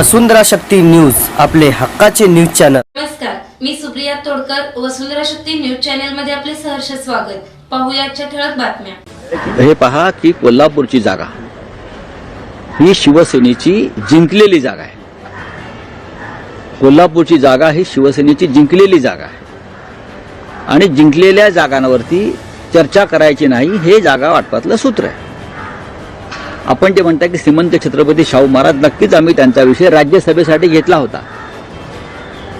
वसुंधरा Shakti news आपले हक्काचे news channel. नमस्कार मी सुप्रिया तोडकर वसुंधरा शक्ती न्यूज चॅनलमध्ये आपले सहर्ष स्वागत. पाहूया आजच्या ठळक बातम्या. हे पहा की कोल्हापूरची जागा. ही शिवसेनेची जिंकलेली जागा आहे. कोल्हापूरची जागा ही शिवसेनेची जिंकलेली जागा आहे. आणि जिंकलेल्या जागांवरती चर्चा करायची नाही हे जागा वाटपातलं सूत्र आहे. आपण जे म्हणता की श्रीमंत छत्रपती शाहू महाराज नक्कीच आम्ही त्यांचा विषय राज्यसभेसाठी घेतला होता.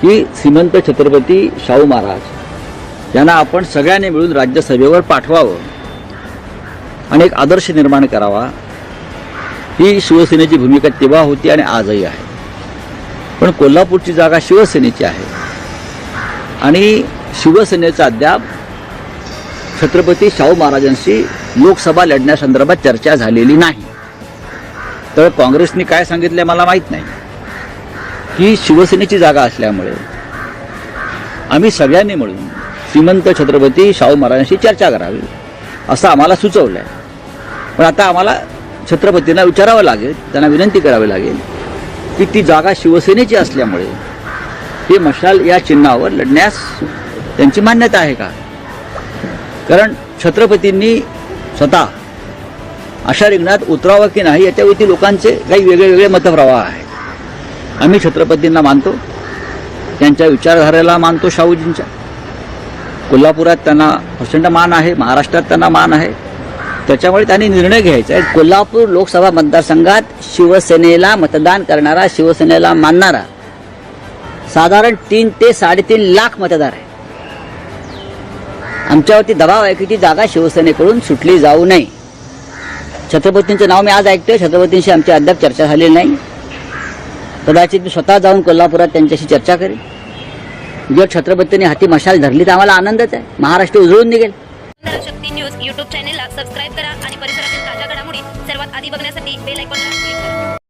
की श्रीमंत छत्रपती शाहू महाराज यांना आपण सगळ्यांनी मिळून राज्यसभेवर पाठवावं आणि एक आदर्श निर्माण करावा. ही शिवसेनेची भूमिका तेव्हा होती आणि आजही आहे. पण कोल्हापूरची जागा शिवसेनेची आहे. आणि शिवसेनेचा अद्याप छत्रपती शाहू महाराजांशी लोकसभा लढण्यासंदर्भात चर्चा झालेली नाही. तर काँग्रेसने काय सांगितलं मला माहीत नाही. की शिवसेनेची जागा असल्यामुळे आम्ही सगळ्यांनी मिळून श्रीमंत छत्रपती शाहू महाराजांशी चर्चा करावी असं आम्हाला सुचवलं आहे पण आता आम्हाला छत्रपतींना विचारावं लागेल त्यांना विनंती करावी लागेल की ती जागा शिवसेनेची असल्यामुळे हे मशाल या चिन्हावर लढण्यास त्यांची मान्यता आहे का? कारण छत्रपतींनी स्वतः अशा रिंगणात उतरावं की नाही याच्यावरती लोकांचे काही वेगळे वेगळे मतप्रवाह आहेत. आम्ही छत्रपतींना मानतो त्यांच्या विचारधारेला मानतो शाहूजींच्या. कोल्हापुरात त्यांना प्रचंड मान आहे महाराष्ट्रात त्यांना मान आहे. त्याच्यामुळे त्यांनी निर्णय घ्यायचा आहे. कोल्हापूर लोकसभा मतदारसंघात शिवसेनेला मतदान करणारा शिवसेनेला मानणारा साधारण तीन ते साडेतीन लाख मतदार आहे. आमच्यावरती दबाव आहे की ती जागा शिवसेनेकडून सुटली जाऊ नये. छत्रपतींचं नाव मी आज ऐकतोय. छत्रपतींशी आमची अद्याप चर्चा झालेली नाही. कदाचित मी स्वतः जाऊन कोल्हापुरात त्यांच्याशी चर्चा करेन. जर छत्रपतींनी हाती मशाल धरली तर आम्हाला आनंदच आहे. महाराष्ट्र उजळून निघेल. शक्ती न्यूज युट्यूब चॅनेलला सबस्क्राईब करा आणि परिसरातील ताज्या घडामोडी सर्वात आधी बघण्यासाठी बेल आयकॉनला